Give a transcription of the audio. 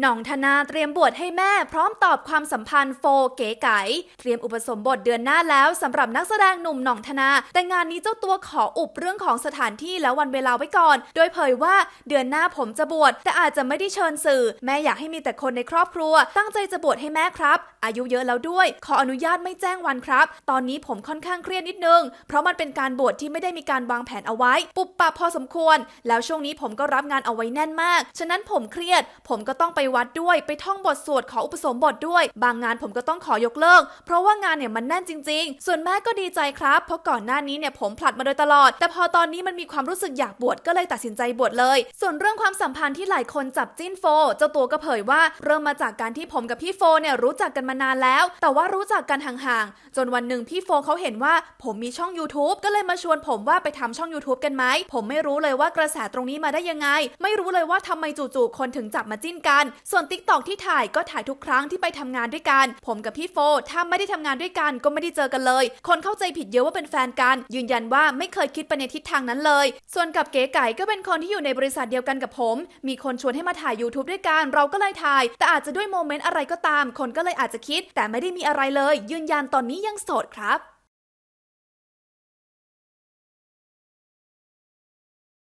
หน่องธนาเตรียมบวชให้แม่พร้อมตอบความสัมพันธ์โฟเก๋ไก๋เตรียมอุปสมบทเดือนหน้าแล้วสำหรับนักแสดงหนุ่มหน่องธนา แต่งานนี้เจ้าตัวขออุบเรื่องของสถานที่และวันเวลาไว้ก่อน โดยเผยว่าเดือนหน้าผมจะบวชแต่อาจจะไม่ได้เชิญสื่อ แม่อยากให้มีแต่คนในครอบครัว ตั้งใจจะบวชให้แม่ครับ อายุเยอะแล้วด้วย ขออนุญาตไม่แจ้งวันครับ ตอนนี้ผมค่อนข้างเครียดนิดนึง เพราะมันเป็นการบวชที่ไม่ได้มีการวางแผนเอาไว้ ปุบปับพอสมควร แล้วช่วงนี้ผมก็รับงานเอาไว้แน่นมาก ฉะนั้นผมเครียด ผมก็ต้องไปวัดด้วย ไปท่องบทสวดขออุปสมบทด้วย บางงานผมก็ต้องขอยกเลิก เพราะว่างานเนี่ยมันแน่นจริง ๆ ส่วนแม่ก็ดีใจครับ เพราะก่อนหน้านี้เนี่ยผมผลัดมาโดยตลอด แต่พอตอนนี้มันมีความรู้สึกอยากบวชก็เลยตัดสินใจบวชเลย ส่วนเรื่องความสัมพันธ์ที่หลายคนจับจิ้นโฟ เจ้าตัวก็เผยว่าเริ่มมาจากการที่ผมกับพี่โฟเนี่ยรู้จักกันมานานแล้ว แต่ว่ารู้จักกันห่างๆจนวันหนึ่งพี่โฟเขาเห็นว่าผมมีช่อง YouTube ก็เลยมาชวนผมว่าไปทำช่อง YouTube กันไหมผมไม่รู้เลยว่ากระแสตรงนี้มาได้ยังไง ไม่รู้เลยว่าทำไมจู่ๆคนถึงจับมาจิ้นกันส่วน t ิ k t o k ที่ถ่ายก็ถ่ายทุกครั้งที่ไปทำงานด้วยกัน ผมกับพี่โฟถ้าไม่ได้ทำงานด้วยกันก็ไม่ได้เจอกันเลย คนเข้าใจผิดเยอะว่าเป็นแฟนกัน ยืนยันว่าไม่เคยคิดไปในทิศทางนั้นเลย ส่วนกับเก๋ไก่ก็เป็นคนที่อยู่ในบริษัทเดียวกันกับผม มีคนชวนให้มาถ่าย YouTube ด้วยกันเราก็เลยถ่าย แต่อาจจะด้วยโมเมนต์อะไรก็ตาม คนก็เลยอาจจะคิด แต่ไม่ได้มีอะไรเลย ยืนยันตอนนี้ยังโสดครับ